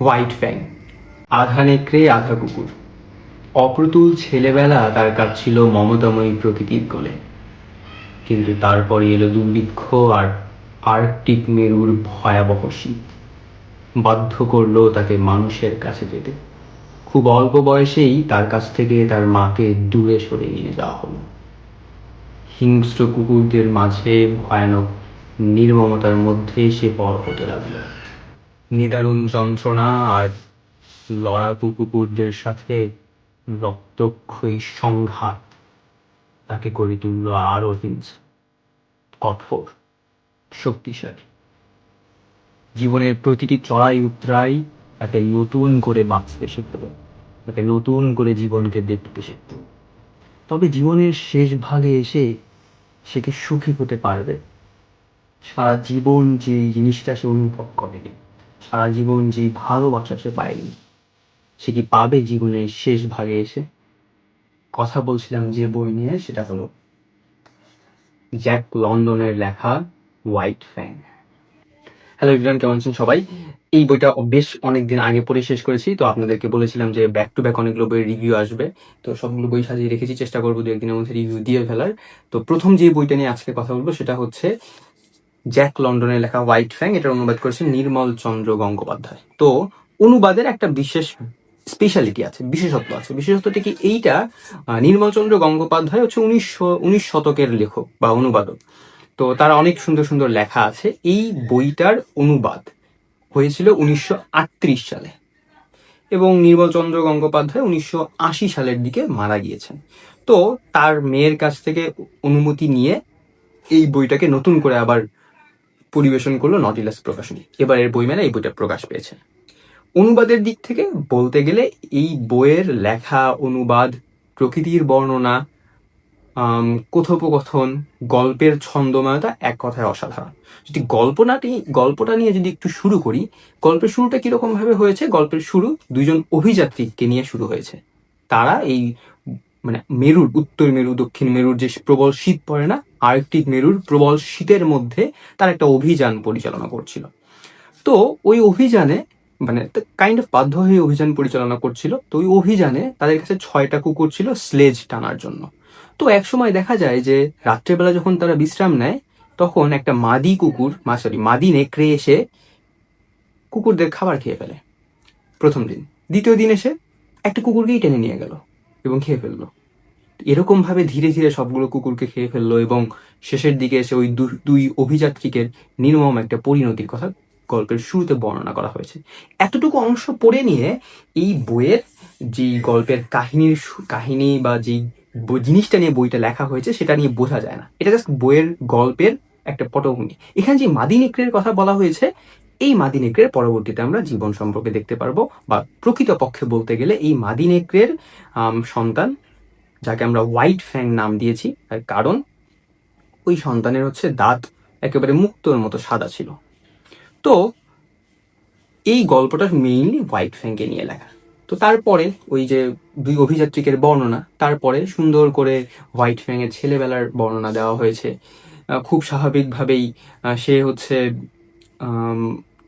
White ফ্যাং। আধা নেকড়ে আধা কুকুর। অপ্রতুল ছেলেবেলা তার কাটছিল মমতাময়ী প্রকৃতির কোলে। কিন্তু তারপরে এলো দুর্ভিক্ষ আর আর্কটিক মেরুর ভয়াবহ শীত। বাধ্য করল তাকে মানুষের কাছে যেতে। খুব অল্প বয়সেই তার কাছ থেকে তার মাকে দূরে সরে নিয়ে যাওয়া হলো। হিংস্র কুকুরদের মাঝে ভয়ানক নির্মমতার মধ্যে সে বড় হতে লাগল। নিদারুণ যন্ত্রণা আর লড়াকু কুকুরদের সাথে রক্তক্ষয়ী সংঘাত। তাকে করে তুললো আরও কঠোর, শক্তিশালী। জীবনের প্রতিটি চড়াই উতরাই তাকে নতুন করে বাঁচতে শিখতে হবে তাকে নতুন করে জীবনকে দেখতে শিখতে। তবে জীবনের শেষ ভাগে এসে সে কি সুখী হতে পারবে। সারা জীবন যে জিনিসটা সে অনুভব করেনি। সারা জীবন যে ভালোবাসা সে পায়নি। সে কি পাবে জীবনের শেষ ভাগে এসে? কথা বলছিলাম যে বই নিয়ে, সেটা হলো জ্যাক লন্ডনের লেখা হোয়াইট ফ্যাং হ্যালো ইভরান কেমন আছেন সবাই? এই বইটা বেশ অনেকদিন আগে পড়ে শেষ করেছি, তো আপনাদেরকে বলেছিলাম যে ব্যাক টু ব্যাক অনেকগুলো বইয়ের রিভিউ আসবে। তো সবগুলো বই সাজিয়ে রেখেছি, চেষ্টা করব দু একদিনের মধ্যে রিভিউ দিয়ে ফেলার। তো প্রথম যে বইটা নিয়ে আজকে কথা বলব, সেটা হচ্ছে জ্যাক লন্ডনের লেখা হোয়াইট ফ্যাং, এটার অনুবাদ করেছেন নির্মল চন্দ্র গঙ্গোপাধ্যায়। তো অনুবাদের একটা বিশেষ স্পেশালিটি আছে, বিশেষত্ব আছে। বিশেষত্বটি কি? এইটা নির্মলচন্দ্র গঙ্গোপাধ্যায় হচ্ছে উনিশশো, উনিশ শতকের লেখক বা অনুবাদক। তো তার অনেক সুন্দর সুন্দর লেখা আছে। এই বইটার অনুবাদ হয়েছিল উনিশশো আটত্রিশ সালে। এবং নির্মলচন্দ্র গঙ্গোপাধ্যায় উনিশশো আশি সালের দিকে মারা গিয়েছেন। তো তার মেয়ের কাছ থেকে অনুমতি নিয়ে এই বইটাকে নতুন করে আবার পরিবেশন করল নটিলাস প্রকাশনী। এবারের বইমেলা এই বইটা প্রকাশ পেয়েছে। অনুবাদের দিক থেকে বলতে গেলে এই বইয়ের লেখা, অনুবাদ, প্রকৃতির বর্ণনা কথোপকথন, গল্পের ছন্দময়তা এক কথায় অসাধারণ। যদি গল্পনাটি, গল্পটা নিয়ে যদি একটু শুরু করি, গল্পের শুরুটা কীরকম ভাবে হয়েছে? গল্পের শুরু দুইজন অভিযাত্রীকে নিয়ে শুরু হয়েছে। তারা এই মানে মেরুর, উত্তর মেরু, দক্ষিণ মেরুর যে প্রবল শীত পড়ে না আর্কটিক মেরুর প্রবল শীতের মধ্যে তার একটা অভিযান পরিচালনা করছিল। তো ওই অভিযানে মানে কাইন্ড অফ বাধ্য হয়ে অভিযান পরিচালনা করছিল। তো ওই অভিযানে তাদের কাছে ছয়টা কুকুর ছিল স্লেজ টানার জন্য। তো এক সময় দেখা যায় যে রাত্রেবেলা যখন তারা বিশ্রাম নেয়, তখন একটা মাদি কুকুর, মা সরি মাদি নেকড়ে এসে কুকুরদের খাবার খেয়ে ফেলে। প্রথম দিন। দ্বিতীয় দিন এসে একটা কুকুরকেই টেনে নিয়ে গেল এবং খেয়ে ফেলল। এরকম ভাবে ধীরে ধীরে সবগুলো কুকুরকে খেয়ে ফেলল এবং শেষের দিকে এসে ওই দুই অভিযাত্রীকের নির্মম একটা পরিণতির কথা গল্পের শুরুতে বর্ণনা করা হয়েছে। এতটুকু অংশ পড়ে নিয়ে এই বইয়ের যে গল্পের কাহিনীর কাহিনী বা ব- জিনিসটা নিয়ে বইটা লেখা হয়েছে, সেটা নিয়ে বোঝা যায় না। এটা জাস্ট বইয়ের গল্পের একটা পটভূমি। এখানে যে মাদি নেকড়ের কথা বলা হয়েছে, এই মাদি নেকড়ের পরবর্তীতে আমরা জীবন সম্পর্কে দেখতে পারব বা প্রকৃত পক্ষে বলতে গেলে এই মাদি নেকড়ের সন্তান যাকে আমরা হোয়াইট ফ্যাং নাম দিয়েছি কারণ ওই সন্তানের হচ্ছে দাঁত একেবারে মুক্তোর মতো সাদা ছিল। তো এই গল্পটা মেইনলি হোয়াইট ফ্যাংকে নিয়ে লেখা। তো তারপরে ওই যে দুই অভিযাত্রীকের বর্ণনা, তারপরে সুন্দর করে হোয়াইট ফ্যাংয়ের ছেলেবেলার বর্ণনা দেওয়া হয়েছে। খুব স্বাভাবিকভাবেই সে হচ্ছে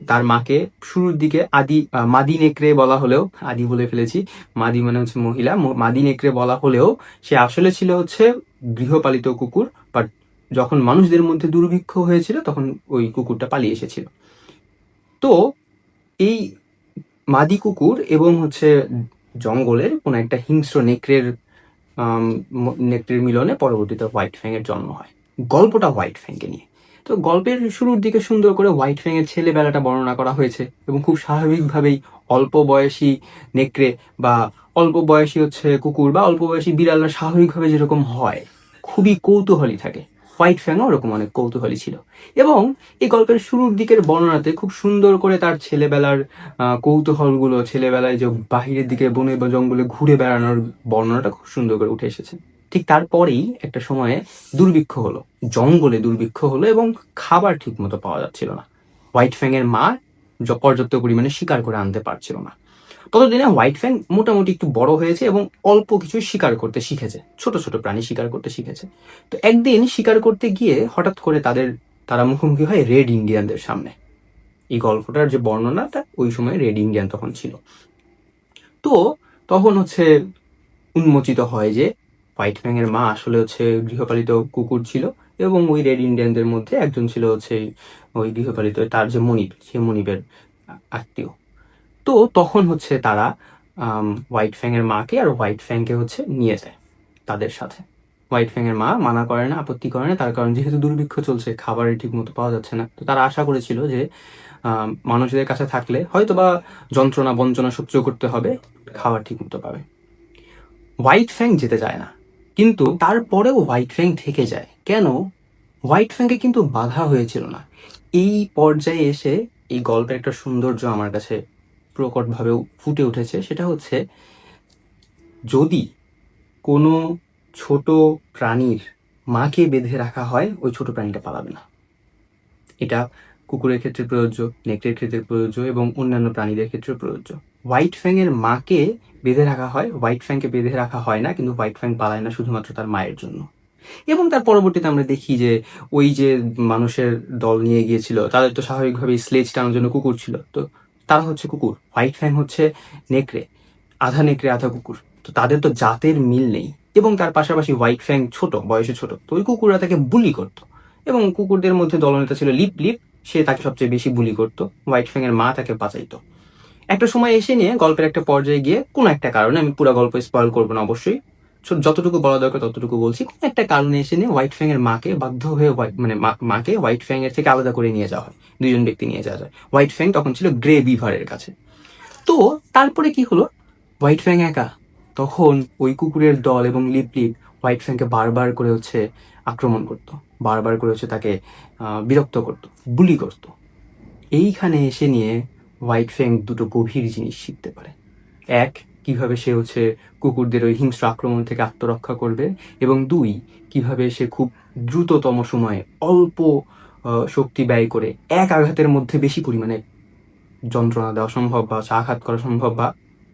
তার মাকে। শুরুর দিকে আদি মাদি নেকড়ে বলা হলেও, আদি বলে ফেলেছি, মাদি মানে হচ্ছে মহিলা মাদি নেকড়ে বলা হলেও সে আসলে ছিল হচ্ছে গৃহপালিত কুকুর বাট যখন মানুষদের মধ্যে দুর্ভিক্ষ হয়েছিল, তখন ওই কুকুরটা পালিয়ে এসেছিল। তো এই মাদি কুকুর এবং হচ্ছে জঙ্গলের কোনো একটা হিংস্র নেকড়ের নেকড়ের মিলনে পরবর্তীতে হোয়াইট ফ্যাংয়ের জন্ম হয়। গল্পটা হোয়াইট ফ্যাংকে নিয়ে। তো গল্পের শুরুর দিকে সুন্দর করে হোয়াইট ফ্যাংয়ের ছেলেবেলাটা বর্ণনা করা হয়েছে এবং খুব স্বাভাবিকভাবেই অল্প বয়সী নেকড়ে বা অল্প বয়সী হচ্ছে কুকুর বা অল্প বয়সী বিড়ালরা স্বাভাবিকভাবে যেরকম হয়, খুবই কৌতূহলী থাকে। হোয়াইট ফ্যাংও ওরকম অনেক কৌতূহলী ছিল। এবং এই গল্পের শুরুর দিকের বর্ণনাতে খুব সুন্দর করে তার ছেলেবেলার কৌতূহলগুলো, ছেলেবেলায় যে বাহিরের দিকে বনে বা জঙ্গলে ঘুরে বেড়ানোর বর্ণনাটা খুব সুন্দর করে উঠে এসেছে। ঠিক তারপরেই একটা সময়ে দুর্ভিক্ষ হলো। জঙ্গলে দুর্ভিক্ষ হলো এবং খাবার ঠিক মতো পাওয়া যাচ্ছিল না। হোয়াইট ফ্যাংয়ের মা পর্যাপ্ত পরিমাণে শিকার করে আনতে পারছিল না। ততদিনে হোয়াইট ফ্যাং মোটামুটি একটু বড় হয়েছে এবং অল্প কিছু শিকার করতে শিখেছে। ছোট ছোট প্রাণী শিকার করতে শিখেছে। তো একদিন শিকার করতে গিয়ে হঠাৎ করে তাদের, তারা মুখোমুখি হয় রেড ইন্ডিয়ানদের সামনে। এই গল্পটার যে বর্ণনাটা, ওই সময় রেড ইন্ডিয়ান তখন ছিল। তো তখন হচ্ছে উন্মোচিত হয় যে হোয়াইট ফ্যাংয়ের মা আসলে হচ্ছে গৃহপালিত কুকুর ছিল এবং ওই রেড ইন্ডিয়ানদের মধ্যে একজন ছিল হচ্ছে ওই গৃহপালিত, তার যে মনিব, সে মনিবের আত্মীয়। তো তখন হচ্ছে তারা হোয়াইট ফ্যাংয়ের মাকে আর হোয়াইট ফ্যাংকে হচ্ছে নিয়ে যায় তাদের সাথে। হোয়াইট ফ্যাংয়ের মা মানা করে না, আপত্তি করে না, তার কারণ যেহেতু দুর্ভিক্ষ চলছে, খাবারের ঠিক মতো পাওয়া যাচ্ছে না। তো তারা আশা করেছিল যে মানুষদের কাছে থাকলে হয়তো বা যন্ত্রণা, বঞ্চনা সহ্য করতে হবে, খাবার ঠিক মতো পাবে। হোয়াইট ফ্যাং যেতে চায় না। কিন্তু তারপরেও হোয়াইট ফ্যাং থেকে যায়। কেন? হোয়াইট ফ্যাংকে কিন্তু বাধা হয়েছিল না। এই পর্যায়ে এসে এই গল্পের একটা সৌন্দর্য আমার কাছে প্রকটভাবে ফুটে উঠেছে। সেটা হচ্ছে, যদি কোনো ছোট প্রাণীর মাকে বেঁধে রাখা হয়, ওই ছোট প্রাণীটা পালাবে না। এটা কুকুরের ক্ষেত্রে প্রযোজ্য, নেকড়ের ক্ষেত্রে প্রযোজ্য এবং অন্যান্য প্রাণীদের ক্ষেত্রে প্রযোজ্য। হোয়াইট ফ্যাংয়ের মাকে বেঁধে রাখা হয়। হোয়াইট ফ্যাংকে বেঁধে রাখা হয় না, কিন্তু হোয়াইট ফ্যাং পালায় না শুধুমাত্র তার মায়ের জন্য। এবং তার পরবর্তীতে আমরা দেখি যে ওই যে মানুষের দল নিয়ে গিয়েছিল, তাদের তো স্বাভাবিকভাবে স্লেজ টানার জন্য কুকুর ছিল। তো তারা হচ্ছে কুকুর। হোয়াইট ফ্যাং হচ্ছে নেকড়ে, আধা নেকড়ে, আধা কুকুর। তো তাদের তো জাতের মিল নেই এবং তার পাশাপাশি হোয়াইট ফ্যাং ছোট, বয়সে ছোট। তো ওই কুকুররা তাকে বুলি করতো। এবং কুকুরদের মধ্যে দলনেতা ছিল লিপ লিপ। সে তাকে সবচেয়ে বেশি বুলি করতো। হোয়াইট ফ্যাং এর মা তাকে বাঁচাইতো। একটা সময় এসে নিয়ে গল্পের একটা পর্যায়ে গিয়ে কোনো একটা কারণে, আমি পুরো গল্প স্পয়েল করব না অবশ্যই যতটুকু বলা দরকার ততটুকু বলছি, কোনো একটা কারণে এসে নিয়ে হোয়াইট ফ্যাং এর মাকে বাধ্য হয়ে হোয়াইট মানে মাকে হোয়াইট ফ্যাং এর থেকে আলাদা করে নিয়ে যাওয়া হয় দুজন ব্যক্তি নিয়ে যাওয়া যায়। হোয়াইট ফ্যাং তখন ছিল গ্রে বিভারের কাছে। তো তারপরে কি হলো? হোয়াইট ফ্যাং একা, তখন ওই কুকুরের দল এবং লিপ লিপ হোয়াইট ফ্যাংকে বারবার করে হচ্ছে আক্রমণ করতো, বারবার করে হচ্ছে তাকে বিরক্ত করতো, বুলি করতো। এইখানে এসে নিয়ে হোয়াইট ফ্যাং দুটো গভীর জিনিস শিখতে পারে। এক, কীভাবে সে হচ্ছে কুকুরদের ওই হিংস্র আক্রমণ থেকে আত্মরক্ষা করবে এবং দুই, কীভাবে সে খুব দ্রুততম সময়ে অল্প শক্তি ব্যয় করে এক আঘাতের মধ্যে বেশি পরিমাণে যন্ত্রণা দেওয়া সম্ভব বা আঘাত করা সম্ভব বা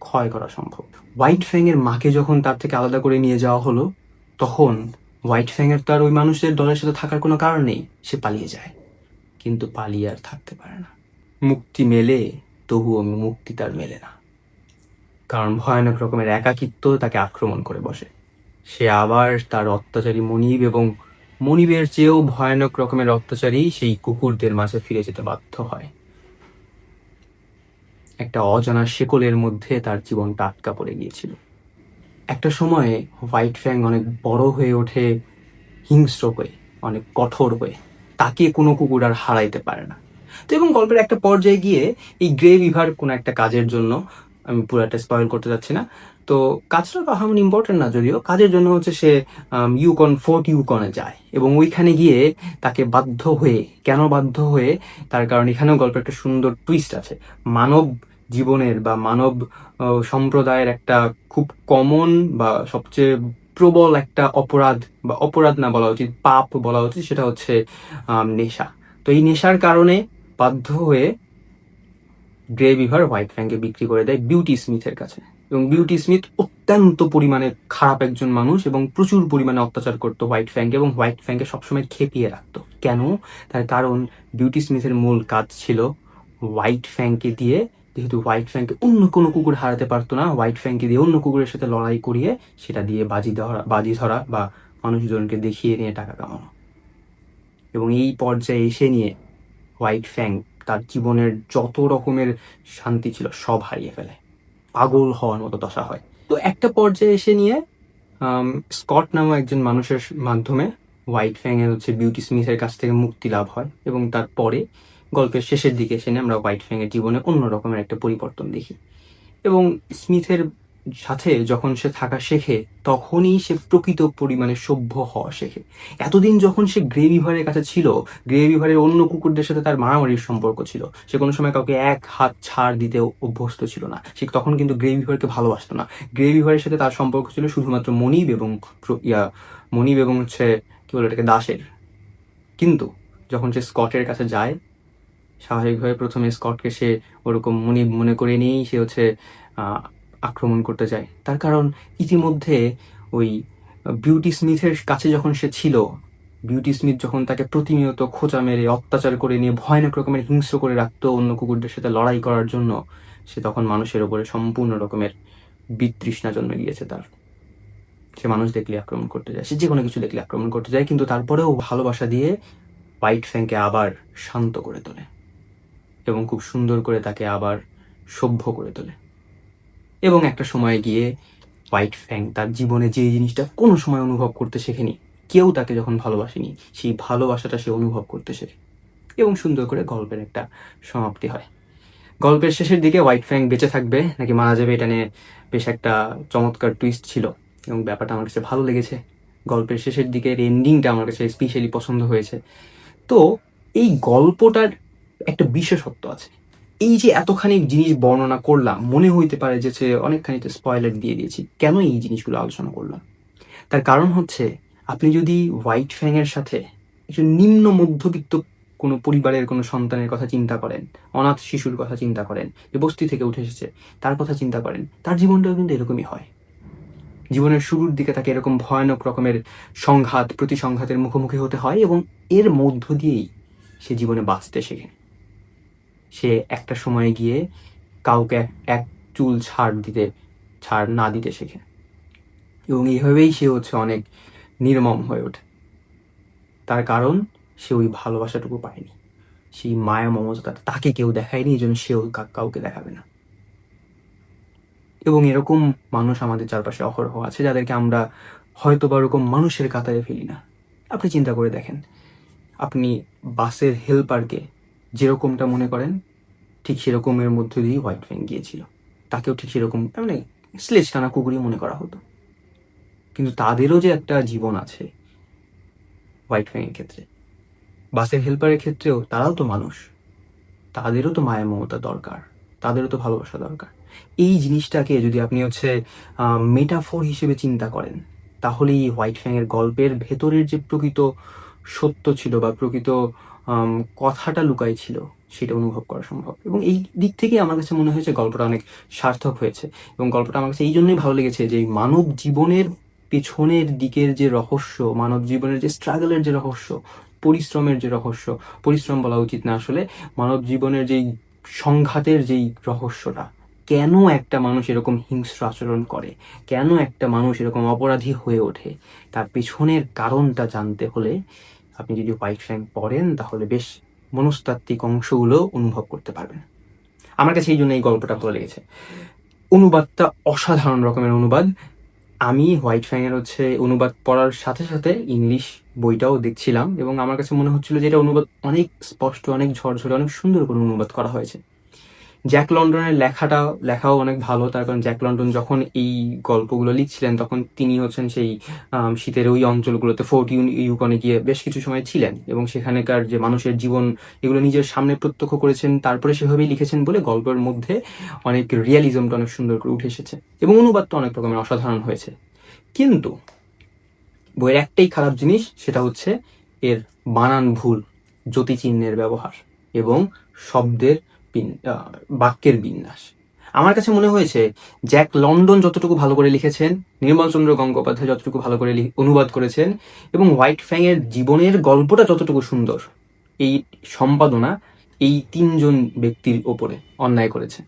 ক্ষয় করা সম্ভব। হোয়াইট ফ্যাং এর মাকে যখন তার থেকে আলাদা করে নিয়ে যাওয়া হলো, তখন হোয়াইট ফ্যাং এর তো আর ওই মানুষের দলের সাথে থাকার কোনো কারণ নেই। সে পালিয়ে যায়। কিন্তু পালিয়ে আর থাকতে পারে না। মুক্তি মেলে, তবুও মুক্তি তার মেলে না। কারণ ভয়ানক রকমের একাকিত্ব তাকে আক্রমণ করে বসে। সে আবার তার অত্যাচারী মনিব এবং মনিবের চেয়েও ভয়ানক রকমের অত্যাচারী সেই কুকুরদের মাঝে ফিরে যেতে বাধ্য হয়। একটা অজানা শেকলের মধ্যে তার জীবনটা আটকা পড়ে গিয়েছিল। একটা সময়ে হোয়াইট ফ্যাং অনেক বড় হয়ে ওঠে, হিংস্র হয়ে, অনেক কঠোর হয়ে, তাকে কোনো কুকুর আর হারাইতে পারে না। তো এবং গল্পের একটা পর্যায়ে গিয়ে এই গ্রে রিভার কোনো একটা কাজের জন্য, আমি পুরোটা স্পয়েল করতে যাচ্ছি না, তো কাজটা তো আমার ইম্পর্টেন্ট না যদিও, কাজের জন্য হচ্ছে সে ইউকন ফোর্ট ইউকনে যায় এবং ওইখানে গিয়ে তাকে বাধ্য হয়ে, কেন বাধ্য হয়ে, তার কারণ এখানেও গল্পের একটা সুন্দর টুইস্ট আছে। মানব জীবনের বা মানব সম্প্রদায়ের একটা খুব কমন বা সবচেয়ে প্রবল একটা অপরাধ বা অপরাধ না বলা উচিত, পাপ বলা উচিত, সেটা হচ্ছে নেশা। তো এই নেশার কারণে বাধ্য হয়ে গ্রে বিভার হোয়াইট ফ্যাংকে বিক্রি করে দেয় বিউটি স্মিথের কাছে। এবং বিউটি স্মিথ অত্যন্ত পরিমাণে খারাপ একজন মানুষ এবং প্রচুর পরিমাণে অত্যাচার করতো হোয়াইট ফ্যাংকে এবং হোয়াইট ফ্যাংকে সবসময় খেপিয়ে রাখতো। কেন? তার কারণ বিউটি স্মিথের মূল কাজ ছিল হোয়াইট ফ্যাংকে দিয়ে যেহেতু হোয়াইট ফ্যাংকে অন্য কোনো কুকুর হারাতে পারতো না হোয়াইট ফ্যাংকে দিয়ে অন্য কুকুরের সাথে লড়াই করিয়ে সেটা দিয়ে বাজি ধরা বাজি ধরা বা মানুষজনকে দেখিয়ে নিয়ে টাকা কামানো। এবং এই পর্যায়ে এসে নিয়ে হোয়াইট ফ্যাং তার জীবনের যত রকমের শান্তি ছিল সব হারিয়ে ফেলে। পাগল হওয়ার মতো দশা হয়। তো একটা পর্যায়ে এসে নিয়ে স্কট নামক একজন মানুষের মাধ্যমে হোয়াইট ফ্যাং এর হচ্ছে বিউটি স্মিথের কাছ থেকে মুক্তি লাভ হয় এবং তারপরে গল্পের শেষের দিকে এসে আমরা হোয়াইট ফ্যাং এর জীবনে অন্য রকমের একটা পরিবর্তন দেখি। এবং স্মিথের সাথে যখন সে থাকা শেখে, তখনই সে প্রকৃত পরিমাণে সভ্য হওয়া শেখে। এতদিন যখন সে গ্রে বিভারের কাছে ছিল গ্রে বিভারের অন্য কুকুরদের সাথে তার মারামারির সম্পর্ক ছিল। সে কোনো সময় কাউকে এক হাত ছাড় দিতে অভ্যস্ত ছিল না। সে তখন কিন্তু গ্রে বিভারকে ভালোবাসতো না। গ্রে বিভারের সাথে তার সম্পর্ক ছিল শুধুমাত্র মনিব এবং ইয়া, মনিব এবং হচ্ছে, কি বলে এটাকে, দাসের। কিন্তু যখন সে স্কটের কাছে যায় স্বাভাবিকভাবে প্রথমে স্কটকে সে ওরকম মনিব মনে করে নিয়েই সে হচ্ছে আক্রমণ করতে যায়। তার কারণ ইতিমধ্যে ওই বিউটি স্মিথের কাছে যখন সে ছিল, বিউটি স্মিথ যখন তাকে প্রতিনিয়ত খোঁচা মেরে, অত্যাচার করে নিয়ে ভয়ানক রকমের হিংস্র করে রাখতো অন্য কুকুরদের সাথে লড়াই করার জন্য, সে তখন মানুষের ওপরে সম্পূর্ণ রকমের বিতৃষ্ণা জন্মে গিয়েছে তার। সে মানুষ দেখলে আক্রমণ করতে যায়। সে যে কোনো কিছু দেখলে আক্রমণ করতে যায়, কিন্তু তারপরেও ভালোবাসা দিয়ে হোয়াইট ফ্যাংকে আবার শান্ত করে তোলে। এবং খুব সুন্দর করে তাকে আবার সভ্য করে তোলে। এবং একটা সময় গিয়ে হোয়াইট ফ্যাং তার জীবনে যে জিনিসটা কোনো সময় অনুভব করতে শেখেনি, কেউ তাকে যখন ভালোবাসেনি, সেই ভালোবাসাটা সে অনুভব করতে শেখে। এবং সুন্দর করে গল্পের একটা সমাপ্তি হয়। গল্পের শেষের দিকে হোয়াইট ফ্যাং বেঁচে থাকবে, নাকি মারা যাবে এটা নিয়ে বেশ একটা চমৎকার টুইস্ট ছিল। এবং ব্যাপারটা আমার কাছে ভালো লেগেছে। গল্পের শেষের দিকের এন্ডিংটা আমার কাছে স্পেশালি পছন্দ হয়েছে। তো এই গল্পটার একটা বিশেষত্ব আছে। এই যে এতখানি জিনিস বর্ণনা করলাম, মনে হইতে পারে যে সে অনেকখানি স্পয়লার দিয়ে দিয়েছি। কেন এই জিনিসগুলো আলোচনা করলাম? তার কারণ হচ্ছে, আপনি যদি হোয়াইট ফ্যাংয়ের সাথে নিম্ন মধ্যবিত্ত কোনো পরিবারের কোনো সন্তানের কথা চিন্তা করেন, অনাথ শিশুর কথা চিন্তা করেন, যে বস্তি থেকে উঠে এসেছে, তার কথা চিন্তা করেন, তার জীবনটাও কিন্তু এরকমই হয়। জীবনের শুরুর দিকে তাকে এরকম ভয়ানক রকমের সংঘাত, প্রতিসংঘাতের মুখোমুখি হতে হয় এবং এর মধ্য দিয়েই সে জীবনে বাঁচতে শেখে। সে একটা সময়ে গিয়ে কাউকে এক- চুল ছাড় দিতে, ছাড় না দিতে শেখে। এবং এইভাবেই সে হচ্ছে অনেক নির্মম হয়ে ওঠে। তার কারণ, সে ওই ভালোবাসাটুকু পায়নি। সেই মায়া মমতা তাকে কেউ দেখায়নি, এই জন্য সেও কাউকে দেখাবে না। এবং এরকম মানুষ আমাদের চারপাশে অহরহ আছে, যাদেরকে আমরা হয়তো বা ওরকম মানুষের কাতারে ফেলি না। আপনি চিন্তা করে দেখেন, আপনি বাসের হেল্পারকে যেরকমটা মনে করেন, ঠিক সেরকমের মধ্যে দিয়েই হোয়াইট ফ্যাং গিয়েছিল। তাকেও ঠিক সেরকম মানে স্লেজ টানা কুকুরই মনে করা হতো। কিন্তু তাদেরও যে একটা জীবন আছে হোয়াইট ফ্যাংয়ের ক্ষেত্রে, বাসের হেল্পারের ক্ষেত্রেও তারাও তো মানুষ। তাদেরও তো মায়া মমতা দরকার, তাদেরও তো ভালোবাসা দরকার। এই জিনিসটাকে যদি আপনি হচ্ছে মেটাফোর হিসেবে চিন্তা করেন তাহলে এই হোয়াইট ফ্যাংয়ের গল্পের ভেতরের যে প্রকৃত সত্য ছিল বা প্রকৃত কথাটা লুকাই ছিল সেটা অনুভব করা সম্ভব। এবং এই দিক থেকে আমার কাছে মনে হয়েছে গল্পটা অনেক সার্থক হয়েছে। এবং গল্পটা আমার কাছে এই জন্যই ভালো লেগেছে যে মানব জীবনের পেছনের দিকের যে রহস্য, মানব জীবনের যে স্ট্রাগলের যে রহস্য, পরিশ্রমের যে রহস্য, পরিশ্রম বলা উচিত না আসলে, মানব জীবনের যেই সংঘাতের যেই রহস্যটা, কেন একটা মানুষ এরকম হিংস্র আচরণ করে? কেন একটা মানুষ এরকম অপরাধী হয়ে ওঠে? তার পেছনের কারণটা জানতে হলে আপনি যদি হোয়াইট ফ্যাং পড়েন তাহলে বেশ মনস্তাত্ত্বিক অংশগুলো অনুভব করতে পারবেন। আমার কাছে এই জন্য এই গল্পটা ভালো লেগেছে। অনুবাদটা অসাধারণ রকমের অনুবাদ। আমি হোয়াইট ফ্যাংয়ের হচ্ছে অনুবাদ পড়ার সাথে সাথে ইংলিশ বইটাও দেখছিলাম এবং আমার কাছে মনে হচ্ছিল যে এটা অনুবাদ অনেক স্পষ্ট, অনেক ঝরঝরে, অনেক সুন্দর করে অনুবাদ করা হয়েছে। জ্যাক লন্ডনের লেখাটা, লেখাও অনেক ভালো। তার কারণ জ্যাক লন্ডন যখন এই গল্পগুলো লিখছিলেন, তখন তিনি হচ্ছেন সেই শীতের ওই অঞ্চলগুলোতে ফোর্ট ইউ, ইউকনে গিয়ে বেশ কিছু সময় ছিলেন। এবং সেখানেকার যে মানুষের জীবন, এগুলো নিজের সামনে প্রত্যক্ষ করেছেন, তারপরে সেভাবেই লিখেছেন বলে গল্পের মধ্যে অনেক রিয়ালিজমটা অনেক সুন্দর করে উঠে এসেছে। এবং অনুবাদটা অনেক রকমের অসাধারণ হয়েছে। কিন্তু বইয়ের একটাই খারাপ জিনিস, সেটা হচ্ছে এর বানান ভুল, জ্যোতিচিহ্নের ব্যবহার এবং শব্দের বাক্যের বিন্যাস। আমার কাছে মনে হয়েছে, জ্যাক লন্ডন যতটুকু ভালো করে লিখেছেন নির্মলচন্দ্র গঙ্গোপাধ্যায় যতটুকু ভালো করে অনুবাদ করেছেন, এবং হোয়াইট ফ্যাংয়ের জীবনের গল্পটা যতটুকু সুন্দর, এই সম্পাদনা এই তিনজন ব্যক্তির ওপরে অন্যায় করেছে।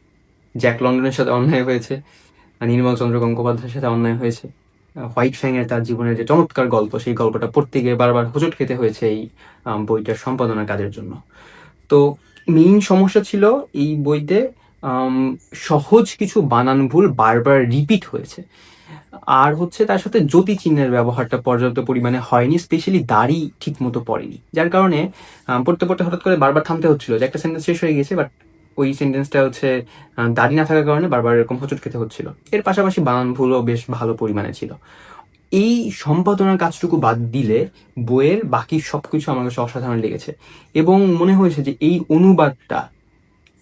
জ্যাক লন্ডনের সাথে অন্যায় হয়েছে নির্মলচন্দ্র গঙ্গোপাধ্যায়ের সাথে অন্যায় হয়েছে। হোয়াইট ফ্যাংয়ের তার জীবনের যে চমৎকার গল্প, সেই গল্পটা পড়তে গিয়ে বারবার হোঁচট খেতে হয়েছে এই বইটার সম্পাদনার কাজের জন্য। তো মেইন সমস্যা ছিল এই বইতে সহজ কিছু বানান ভুল বারবার রিপিট হয়েছে। আর হচ্ছে তার সাথে জ্যোতি চিহ্নের ব্যবহারটা পর্যাপ্ত পরিমাণে হয়নি স্পেশালি দাড়ি ঠিক মতো পড়েনি। যার কারণে পড়তে পড়তে হঠাৎ করে বারবার থামতে হচ্ছিল যে একটা সেন্টেন্স শেষ হয়ে গেছে বাট ওই সেন্টেন্সটা হচ্ছে দাড়ি না থাকার কারণে বারবার এরকম হোঁচট খেতে হচ্ছিল। এর পাশাপাশি বানান ভুলও বেশ ভালো পরিমাণে ছিল। এই সম্পাদনার কাজটুকু বাদ দিলে বইয়ের বাকি সবকিছু আমার কাছে অসাধারণ লেগেছে। এবং মনে হয়েছে যে এই অনুবাদটা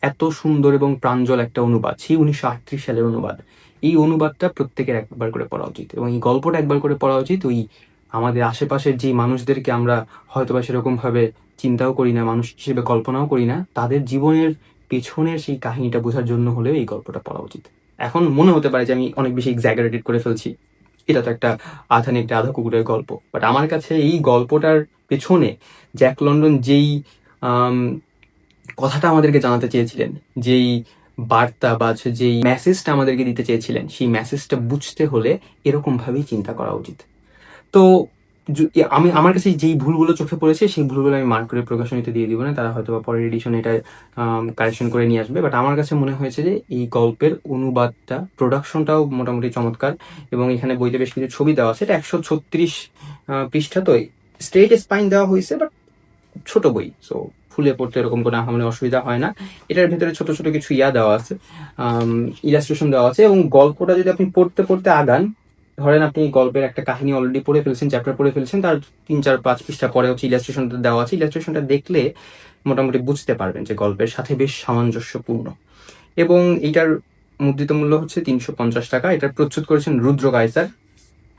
এত সুন্দর এবং প্রাঞ্জল একটা অনুবাদ, সেই উনিশশো আটত্রিশ সালের অনুবাদ, এই অনুবাদটা প্রত্যেকের একবার করে পড়া উচিত। এবং এই গল্পটা একবার করে পড়া উচিত, ওই আমাদের আশেপাশের যে মানুষদেরকে আমরা হয়তোবা সেরকম ভাবে চিন্তাও করি না, মানুষ হিসেবে কল্পনাও করি না, তাদের জীবনের পেছনের সেই কাহিনীটা বোঝার জন্য হলেও এই গল্পটা পড়া উচিত। এখন মনে হতে পারে যে আমি অনেক বেশি এক্সাগারেটেড করে ফেলছি। এটা তো একটা আধা একটা আধা কুকুরের গল্প। বাট আমার কাছে এই গল্পটার পেছনে জ্যাক লন্ডন যেই কথাটা আমাদেরকে জানাতে চেয়েছিলেন, যেই বার্তা বা যেই মেসেজটা আমাদেরকে দিতে চেয়েছিলেন, সেই মেসেজটা বুঝতে হলে এরকমভাবেই চিন্তা করা উচিত। তো আমি, আমার কাছে যেই ভুলগুলো চোখে পড়েছে, সেই ভুলগুলো আমি মার্ক করে প্রকাশনীতে দিয়ে দিব না। তারা হয়তো বা পরের এডিশন এটা কারেকশন করে নিয়ে আসবে। বাট আমার কাছে মনে হয়েছে যে, এই গল্পের অনুবাদটা প্রোডাকশনটাও মোটামুটি চমৎকার এবং এখানে বইতে বেশ কিছু ছবি দেওয়া আছে। এটা একশো ছত্রিশ পৃষ্ঠা। তো স্ট্রেট স্পাইন দেওয়া হয়েছে বাট ছোট বই। সো ফুলে পড়তে এরকম কোনো আহামরি অসুবিধা হয় না। এটার ভেতরে ছোট ছোট কিছু ইয়া দেওয়া আছে ইলাস্ট্রেশন দেওয়া আছে এবং গল্পটা যদি আপনি পড়তে পড়তে আগান ধরেন আপনি গল্পের একটা কাহিনী অলরেডি পড়ে ফেলছেন চ্যাপ্টার পড়ে ফেলছেন, তার তিন, চার, পাঁচ পৃষ্ঠা পরে হচ্ছে ইলাস্ট্রেশনটা দেওয়া আছে। ইলাস্ট্রেশনটা দেখলে মোটামুটি বুঝতে পারবেন যে গল্পের সাথে বেশ সামঞ্জস্যপূর্ণ। এবং এটার মুদ্রিত মূল্য হচ্ছে তিনশো পঞ্চাশ টাকা। এটার প্রচ্ছুত করেছেন রুদ্র কায়সার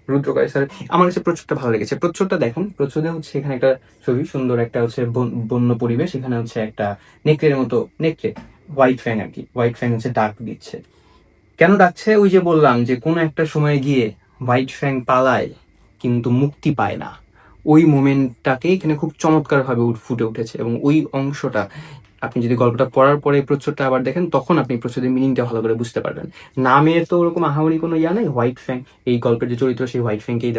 রুদ্র কায়সার আমার কাছে প্রচ্ছদটা ভালো লেগেছে। প্রচ্ছদটা দেখুন, প্রচ্ছদে হচ্ছে এখানে একটা ছবি, সুন্দর একটা হচ্ছে বন- বন্য পরিবেশ। এখানে হচ্ছে একটা নেকড়ের মতো, নেকড়ে হোয়াইট ফ্যাং আর কি। হোয়াইট ফ্যাং হচ্ছে ডাক দিচ্ছে। কেন ডাকছে? ওই যে বললাম যে কোনো একটা সময় গিয়ে হোয়াইট ফ্যাং পালায়, কিন্তু মুক্তি পায় না। ওই মোমেন্টটাকে এখানে খুব চমৎকার ভাবে ফুটে উঠেছে এবং ওই অংশটা আপনি যদি গল্পটা পড়ার পরে প্রচ্ছদটা আবার দেখেন, তখন আপনি প্রচ্ছদের মিনিংটা ভালো করে বুঝতে পারবেন। নামের তো ওরকম আহামরি কোনো ইয়া নাই হোয়াইট ফ্যাং এই গল্পের যে চরিত্র, সেই হোয়াইট ফ্যাংকেই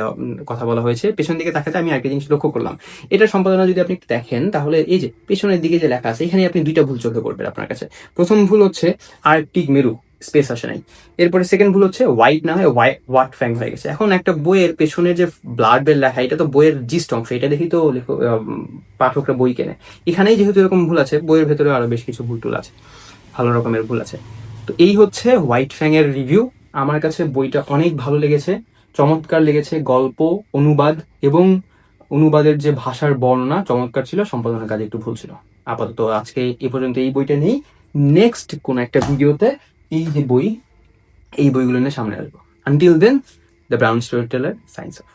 কথা বলা হয়েছে। পেছন দিকে তাকাতে আমি আরেকটা জিনিস লক্ষ্য করলাম। এটা সম্পাদনা যদি আপনি দেখেন, তাহলে এই যে পেছনের দিকে যে লেখা আছে এখানে আপনি দুইটা ভুল চোখে পড়বে আপনার কাছে। প্রথম ভুল হচ্ছে আর্কটিক মেরু। স্পেস আসে নাই। এরপরে সেকেন্ড ভুল হচ্ছে হোয়াইট না হয় হোয়াট ফ্যাং হয়ে গেছে। এখন একটা বইয়ের পেছনে যে ব্লাড বেল লেখা, এটা তো বইয়ের জিস্ট অংশ, এটা দেখি তো পাঠকরা বই কেনে। এখানেই যেহেতু এরকম ভুল আছে, বইয়ের ভেতরে আরও বেশ কিছু ভুল টুল আছে, ভালো রকমের ভুল আছে। তো এই হচ্ছে হোয়াইট ফ্যাং এর রিভিউ আমার কাছে বইটা অনেক ভালো লেগেছে, চমৎকার লেগেছে, গল্প, অনুবাদ এবং অনুবাদের যে ভাষার বর্ণনা চমৎকার ছিল, সম্পাদনার কাজে একটু ভুল ছিল। আপাতত আজকে এ পর্যন্ত এই বইটা নেই। নেক্সট কোন একটা ভিডিওতে এই যে বই, এই বইগুলো নিয়ে সামনে আসব। Until then the Brown Story Teller science of